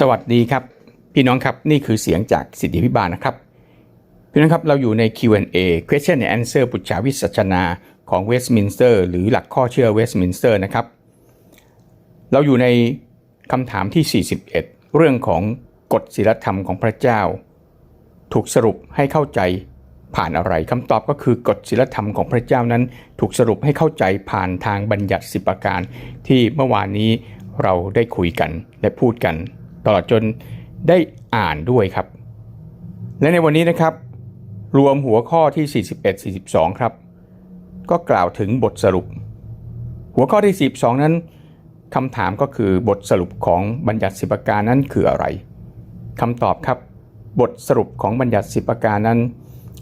สวัสดีครับ พี่น้องครับนี่คือเสียงจากสิทธิพิบาลนะครับ พี่น้องครับเราอยู่ใน Q&A Question and Answer ปุจฉาวิสัชนาของ Westminster หรือหลักข้อเชื่อ Westminster นะครับ เราอยู่ในคำถามที่ 41 เรื่องของกฎศีลธรรมของพระเจ้า ถูกสรุปให้เข้าใจผ่านอะไรคำตอบก็คือกฎศีลธรรมของพระเจ้านั้น ถูกสรุปให้เข้าใจผ่านทางบัญญัติสิบประการ ที่เมื่อวานนี้เราได้คุยกันและพูดกัน ตลอดจนได้อ่านด้วยครับ และในวันนี้นะครับ รวมหัวข้อที่ 41 42 ครับ ก็กล่าวถึงบทสรุป หัวข้อที่ 42 นั้นคำถามก็คือบทสรุปของบัญญัติสิบประการนั้นคืออะไรคำตอบครับ บทสรุปของบัญญัติสิบประการนั้น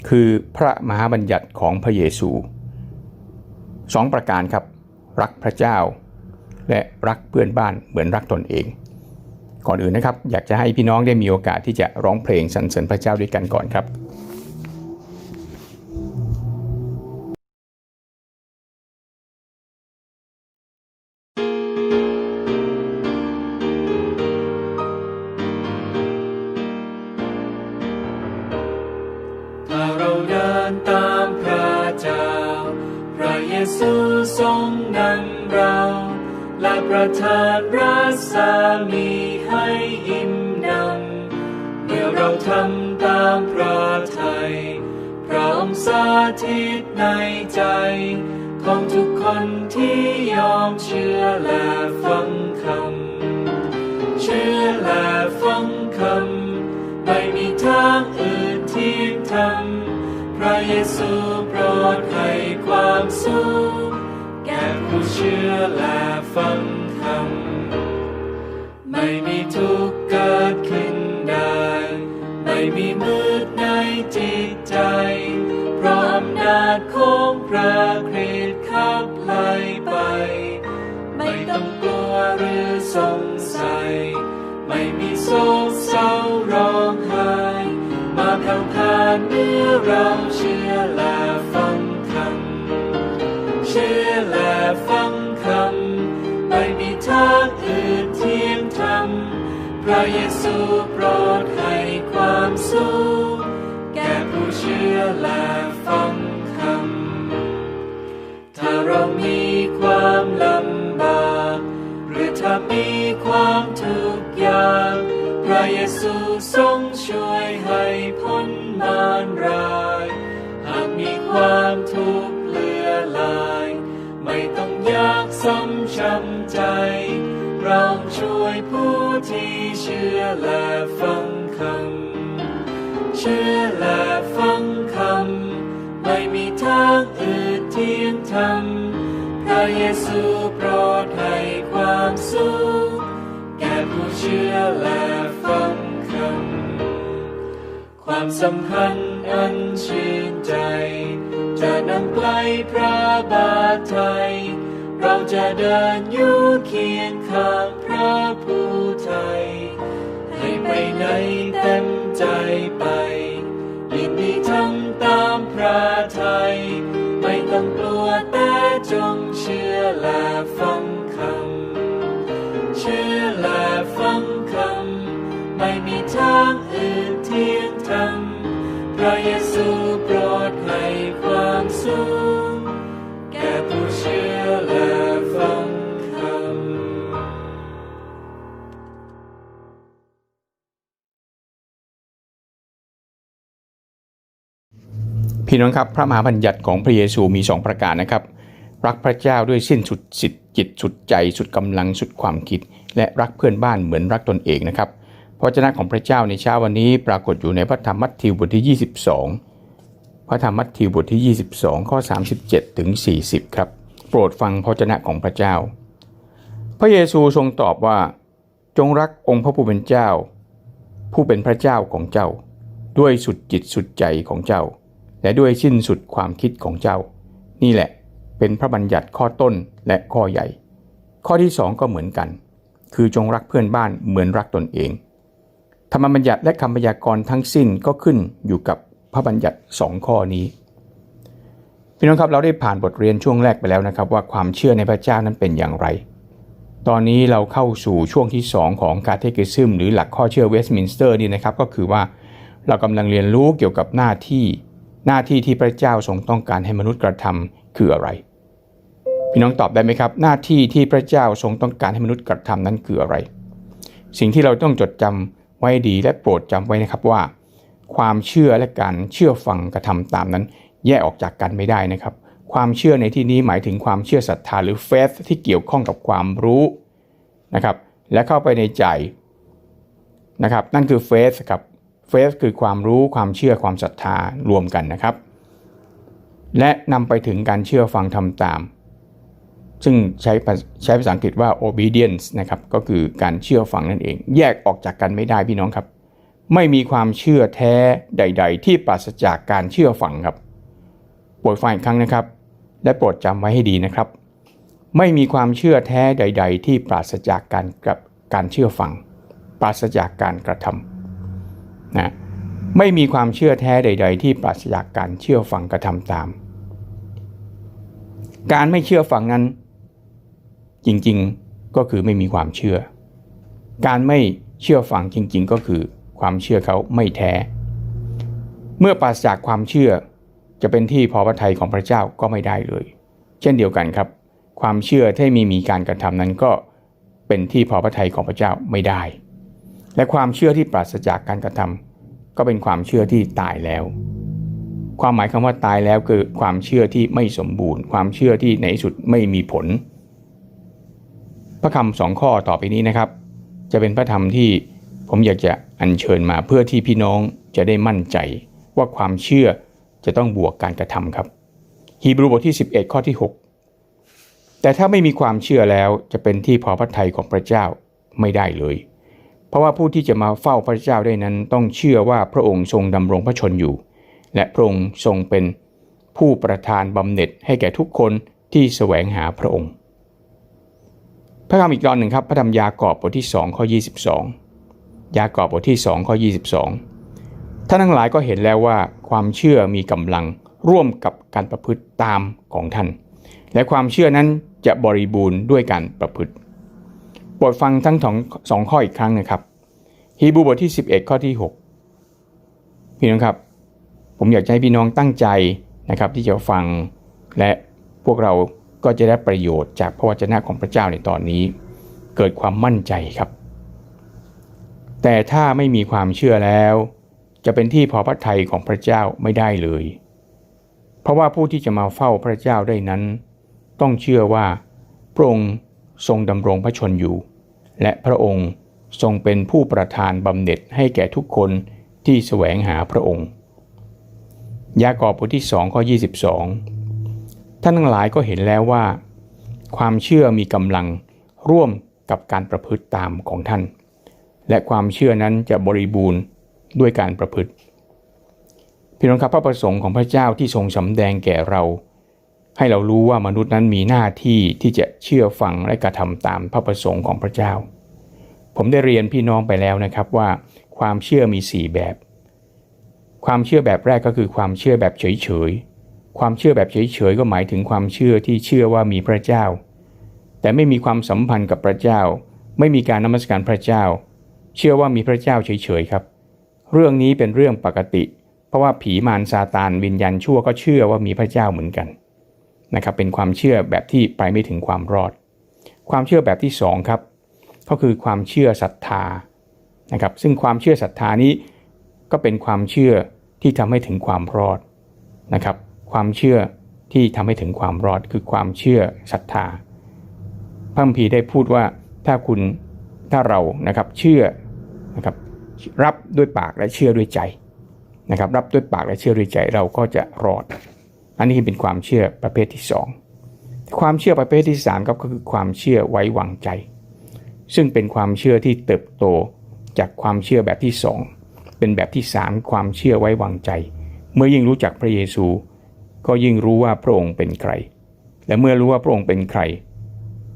คือพระมหาบัญญัติของพระเยซูสองประการครับ รักพระเจ้า และรักเพื่อนบ้านเหมือนรักตนเอง ก่อนอื่นนะครับ อยากจะให้พี่น้องได้มีโอกาสที่จะร้องเพลงสรรเสริญพระเจ้าด้วยกันก่อนครับถ้าเราเดินตามพระเจ้า พระเยซูทรงนำ ประทานรัศมีให้อิ่มหนำเมื่อเราทำตามพระทัยพระองค์สาธิตในใจ ของทุกคนที่ยอมเชื่อและฟังคำ เชื่อและฟังคำ ไม่มีทางอื่นที่ทำพระเยซูโปรดให้ความสุขแก่ผู้เไม่มีทุกข์เกิดขึ้นได้ ไม่มีมืดในจิตใจ เพราะอำนาจของพระคริสต์ขับไล่ไป ไม่ต้องกลัวหรือสงสัย ไม่มีโศกเศร้าร้องไห้ มาแผ่วผ่านเมื่อเราเชื่อและฟังคำเชื่อและฟังคำไม่มีทาง ระเยซูโปรดให้ความสุขแก่ผู้เชื่อและฟังคำ ถ้าเรามีความลำบาก หรือถ้ามีความทุกข์ยากพระเยซูทรงช่วยให้พ้นมารร้ายหากมีความทุกข์เหลือลาย ไม่ต้องยากซ้ำช้ำใจ เราช่วยผู้ ที่เชื่อและฟังคำ เชื่อและฟังคำ ไม่มีทางอื่นเที่ยงธรรม พระเยซูโปรดให้ความสุขแก่ผู้เชื่อและฟังคำ ความสัมพันธ์อันชื่นใจ จะนำไกลพระบาทไทย เราจะเดินอยู่เคียงข้าง ผู้ไทย ให้ไปไหนเต็มใจไป ยินดีทำตามพระไทย ไม่ต้องกลัวแต่จงเชื่อและฟังคำ เชื่อและฟังคำ ไม่มีทางอื่นเที่ยงธรรมพระเยซู พี่น้องครับพระมหาบัญญัติของพระเยซูมี 2 ประการนะครับ รักพระเจ้าด้วยสิ้นสุดสิทธิ์จิตสุดใจ สุดกำลังสุดความคิด และรักเพื่อนบ้านเหมือนรักตนเองนะครับพระเจ้าของพระเจ้าในเช้าวันนี้ปรากฏอยู่ในพระธรรมมัทธิวบทที่ 22 พระธรรมมัทธิวบทที่ 22 ข้อ 37 ถึง 40 ครับ โปรดฟังพระเจ้าของพระเจ้า พระเยซูทรงตอบว่า จงรักองค์พระผู้เป็นเจ้า ผู้เป็นพระเจ้าของเจ้า ด้วยสุดจิตสุดใจของเจ้า และด้วยสิ้นสุดความคิดของเจ้า นี่แหละเป็นพระบัญญัติข้อต้นและข้อใหญ่ ข้อที่สองก็เหมือนกัน คือจงรักเพื่อนบ้านเหมือนรักตนเอง ธรรมบัญญัติและคำพยากรณ์ทั้งสิ้นก็ขึ้นอยู่กับพระบัญญัติสองข้อนี้พี่น้องครับเราได้ผ่านบทเรียนช่วงแรกไปแล้วนะครับ ว่าความเชื่อในพระเจ้านั้นเป็นอย่างไร ตอนนี้เราเข้าสู่ช่วงที่ 2 ของ Catechism หรือหลักข้อเชื่อเวสต์มินสเตอร์นี่นะครับก็คือว่าเรากำลังเรียนรู้เกี่ยวกับหน้าที่ หน้าที่ที่พระเจ้าทรงต้องการให้มนุษย์กระทำคืออะไร พี่น้องตอบได้ไหมครับ หน้าที่ที่พระเจ้าทรงต้องการให้มนุษย์กระทำนั้นคืออะไร สิ่งที่เราต้องจดจำไว้ดีและโปรดจำไว้นะครับว่า ความเชื่อและการเชื่อฟังกระทำตามนั้น แยกออกจากกันไม่ได้นะครับ ความเชื่อในที่นี้หมายถึงความเชื่อศรัทธาหรือ faith ที่เกี่ยวข้องกับความรู้นะครับ และเข้าไปในใจนะครับ นั่นคือ faith ครับ faith คือความรู้ความเชื่อความศรัทธารวมกันนะครับ และนำไปถึงการเชื่อฟังทำตาม ซึ่งใช้ใช้ภาษาอังกฤษว่า obedience นะครับก็คือการเชื่อฟังนั่นเอง แยกออกจากกันไม่ได้พี่น้องครับ ไม่มีความเชื่อแท้ใด ๆ ที่ปราศจากการเชื่อฟังครับโปรดฟังอีกครั้งนะครับ และโปรดจำไว้ให้ดีนะครับ ไม่มีความเชื่อแท้ใด ๆ ที่ปราศจากการกับการเชื่อฟัง ปราศจากการกระทำ นะไม่มีความเชื่อแท้ใด ๆ ที่ปราศจากการเชื่อฟังกระทำตาม การไม่เชื่อฟังนั้น จริงๆก็คือไม่มีความเชื่อ การไม่เชื่อฟังจริง ๆ ก็คือความเชื่อเขาไม่แท้ เมื่อปราศจากความเชื่อจะเป็นที่พอพระทัยของพระเจ้าก็ไม่ได้เลย เช่นเดียวกันครับ ความเชื่อที่มีมีการกระทำนั้นก็เป็นที่พอพระทัยของพระเจ้าไม่ได้ และความเชื่อที่ปราศจากการกระทำก็เป็นความเชื่อที่ตายแล้ว ความหมายคำว่าตายแล้วคือความเชื่อที่ไม่สมบูรณ์ ความเชื่อที่ในสุดไม่มีผล พระคำสองข้อต่อไปนี้นะครับ จะเป็นพระธรรมที่ผมอยากจะอัญเชิญมาเพื่อที่พี่น้องจะได้มั่นใจว่าความเชื่อจะต้องบวกการกระทำครับ ฮีบรูบทที่ 11 ข้อที่ 6 แต่ถ้าไม่มีความเชื่อแล้วจะเป็นที่พอพระทัยของพระเจ้าไม่ได้เลย เพราะว่าผู้ที่จะมาเฝ้าพระเจ้าได้นั้นต้องเชื่อว่าพระองค์ทรงดำรงพระชนอยู่ และพระองค์ทรงเป็นผู้ประทานบำเหน็จให้แก่ทุกคนที่แสวงหาพระองค์ พระคำอีกตอนหนึ่งครับ พระธรรมยากอบบทที่2ข้อ22 ยากอบบทที่2ข้อ22 ท่านทั้งหลายก็เห็นแล้วว่าความเชื่อมีกำลังร่วมกับการประพฤติตามของท่าน และความเชื่อนั้นจะบริบูรณ์ด้วยการประพฤติ โปรดฟังทั้งสองสองข้ออีกครั้งนะครับฮีบูบทที่ 11 ข้อที่ 6 พี่น้องครับ ผมอยากให้พี่น้องตั้งใจนะครับที่จะฟัง และพวกเราก็จะได้ประโยชน์จากพระวจนะของพระเจ้าในตอนนี้ เกิดความมั่นใจครับ แต่ถ้าไม่มีความเชื่อแล้ว จะเป็นที่พอพระทัยของพระเจ้าไม่ได้เลย เพราะว่าผู้ที่จะมาเฝ้าพระเจ้าได้นั้น ต้องเชื่อว่าพระองค์ทรงดำรงพระชนอยู่ และพระองค์ทรงเป็นผู้ประทานบำเหน็จให้แก่ทุกคนที่แสวงหาพระองค์ ยากอบบทที่2ข้อ22 ท่านทั้งหลายก็เห็นแล้วว่า ความเชื่อมีกำลังร่วมกับการประพฤติตามของท่าน และความเชื่อนั้นจะบริบูรณ์ด้วยการประพฤติพี่น้องครับพระประสงค์ของพระเจ้าที่ทรงสำแดงแก่เรา ให้เรารู้ว่ามนุษย์นั้นมีหน้าที่ที่จะเชื่อฟังและกระทำตามพระประสงค์ของพระเจ้า ผมได้เรียนพี่น้องไปแล้วนะครับว่าความเชื่อมี 4 แบบ ความเชื่อแบบแรกก็คือความเชื่อแบบเฉยๆ ความเชื่อแบบเฉยๆ ก็หมายถึงความเชื่อที่เชื่อว่ามีพระเจ้า แต่ไม่มีความสัมพันธ์กับพระเจ้า ไม่มีการนมัสการพระเจ้า เชื่อว่ามีพระเจ้าเฉยๆครับ เรื่องนี้เป็นเรื่องปกติ เพราะว่าผีมารซาตานวิญญาณชั่วก็เชื่อว่ามีพระเจ้าเหมือนกัน นะครับเป็นความเชื่อแบบที่ไปไม่ถึงความรอด ความเชื่อแบบที่สองครับก็คือความเชื่อศรัทธานะครับซึ่งความเชื่อศรัทธานี้ก็เป็นความเชื่อที่ทำให้ถึงความรอดนะครับความเชื่อที่ทำให้ถึงความรอดคือความเชื่อศรัทธาพระคัมภีได้พูดว่าถ้าคุณถ้าเรานะครับเชื่อนะครับรับด้วยปากและเชื่อด้วยใจนะครับรับด้วยปากและเชื่อด้วยใจเราก็จะรอด อันนี้เป็นความเชื่อประเภทที่สองความเชื่อประเภทที่สามก็คือความเชื่อไว้วางใจ ซึ่งเป็นความเชื่อที่เติบโตจากความเชื่อแบบที่สองเป็นแบบที่สามความเชื่อไว้วางใจ เมื่อยิ่งรู้จักพระเยซู ก็ยิ่งรู้ว่าพระองค์เป็นใคร และเมื่อรู้ว่าพระองค์เป็นใคร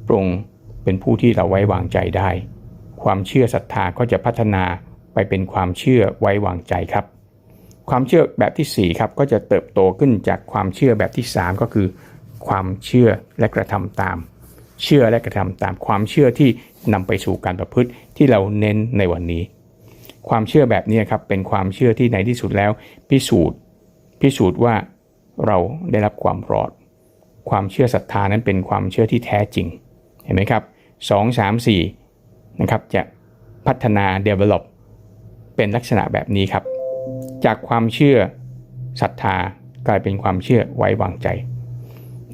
พระองค์เป็นผู้ที่เราไว้วางใจได้ ความเชื่อศรัทธาก็จะพัฒนาไปเป็นความเชื่อไว้วางใจครับ ความเชื่อแบบที่ 4 ครับ ก็จะเติบโตขึ้นจากความเชื่อแบบที่ 3 ก็คือ ความเชื่อและกระทำตาม เชื่อและกระทำตามความเชื่อที่นำไปสู่การประพฤติที่เราเน้นในวันนี้ ความเชื่อแบบนี้ครับเป็นความเชื่อที่ในที่สุดแล้ว พิสูจน์ พิสูจน์ว่าเราได้รับความรอด ความเชื่อศรัทธานั้นเป็นความเชื่อที่แท้จริง เห็นไหมครับ 2 3 4 นะครับจะพัฒนา develop เป็นลักษณะแบบนี้ครับ จากความเชื่อศรัทธากลายเป็นความเชื่อไว้วางใจ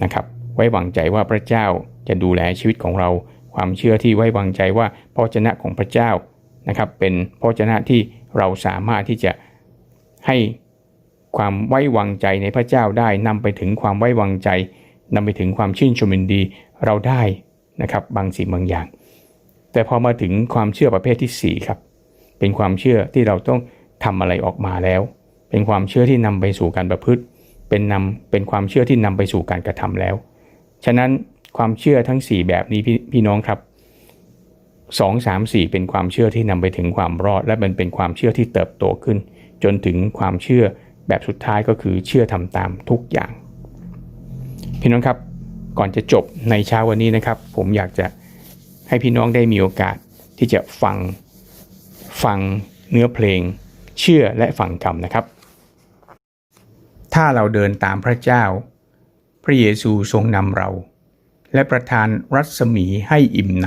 นะครับ ไว้วางใจว่าพระเจ้าจะดูแลชีวิตของเรา ความเชื่อที่ไว้วางใจว่าพระวจนะของพระเจ้านะครับ เป็นพระวจนะที่เราสามารถที่จะให้ความไว้วางใจในพระเจ้าได้นำไปถึงความไว้วางใจนำไปถึงความชื่นชมยินดีเราได้นะครับบางสิ่งบางอย่าง แต่พอมาถึงความเชื่อประเภทที่สี่ครับเป็นความเชื่อที่เราต้อง ทำอะไรออกมาแล้ว เป็นความเชื่อที่นำไปสู่การประพฤติ เป็นนำเป็นความเชื่อที่นำไปสู่การกระทำแล้ว ฉะนั้นความเชื่อทั้ง 4 แบบนี้พี่พี่น้องครับ 2 3 4 เป็นความเชื่อที่นำไปถึงความรอด และมันเป็นความเชื่อที่เติบโตขึ้น จนถึงความเชื่อแบบสุดท้ายก็คือเชื่อทำตามทุกอย่าง พี่น้องครับก่อนจะจบในเช้าวันนี้นะครับ ผมอยากจะให้พี่น้องได้มีโอกาสที่จะฟังฟังเนื้อเพลง เชื่อและฟังคำนะครับ ถ้าเราเดินตามพระเจ้า พระเยซูทรงนำเรา และประทานรัศมีให้อิ่มหน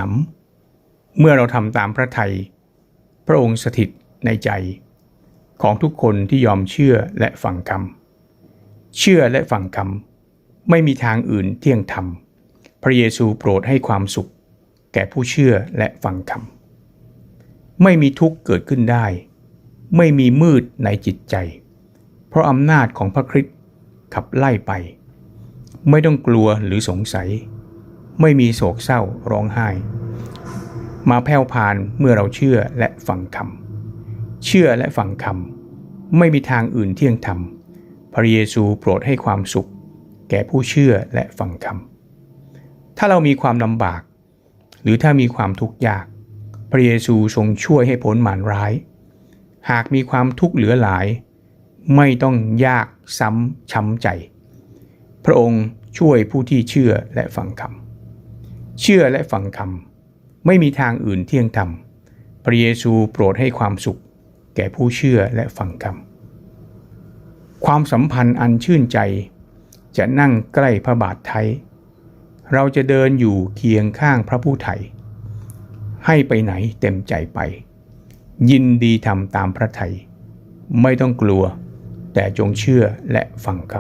ำเมื่อเราทำตามพระทัยพระองค์สถิตในใจ ของทุกคนที่ยอมเชื่อและฟังคำเชื่อและฟังคำไม่มีทางอื่นเที่ยงธรรม พระเยซูโปรดให้ความสุข แก่ผู้เชื่อและฟังคำไม่มีทุกข์เกิดขึ้นได้ ไม่มีมืดในจิตใจ เพราะอำนาจของพระคริสต์ขับไล่ไป ไม่ต้องกลัวหรือสงสัย ไม่มีโศกเศร้าร้องไห้ มาแผ่วพานเมื่อเราเชื่อและฟังคำเชื่อและฟังคำไม่มีทางอื่นเที่ยงธรรมพระเยซูโปรดให้ความสุข แก่ผู้เชื่อและฟังคำถ้าเรามีความลำบาก หรือถ้ามีความทุกข์ยาก พระเยซูทรงช่วยให้พ้นมารร้าย หากมีความทุกข์เหลือหลาย ไม่ต้องยากซ้ำช้ำใจ พระองค์ช่วยผู้ที่เชื่อและฟังคำเชื่อและฟังคำไม่มีทางอื่นเที่ยงธรรมพระเยซูโปรดให้ความสุข แก่ผู้เชื่อและฟังคำความสัมพันธ์อันชื่นใจ จะนั่งใกล้พระบาทไทย เราจะเดินอยู่เคียงข้างพระผู้ไถ่ให้ไปไหนเต็มใจไป ยินดีทำตามพระไถ่ไม่ต้องกลัว แต่จงเชื่อและฟังค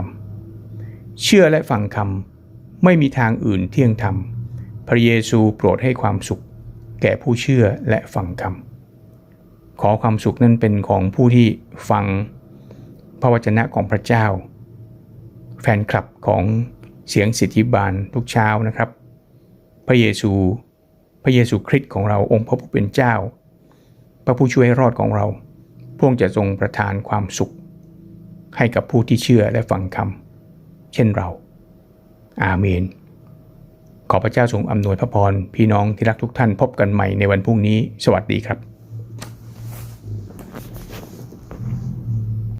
ำเชื่อและฟังคำไม่มีทางอื่นเที่ยงธรรม พระเยซูโปรดให้ความสุข แก่ผู้เชื่อและฟังคำขอความสุขนั้นเป็นของผู้ที่ฟังพระวจนะของพระเจ้า แฟนคลับของเสียงสิทธิบาลทุกเช้านะครับ พระเยซู พระเยซูคริสต์ของเราองค์พระผู้เป็นเจ้า พระผู้ช่วยรอดของเรา พระองค์จะทรงประทานความสุข ให้กับผู้ที่เชื่อและฟังคำเช่นเรา อาเมน ขอพระเจ้าทรงอำนวยพระพรพี่น้องที่รักทุกท่านพบกันใหม่ในวันพรุ่งนี้ สวัสดีครับ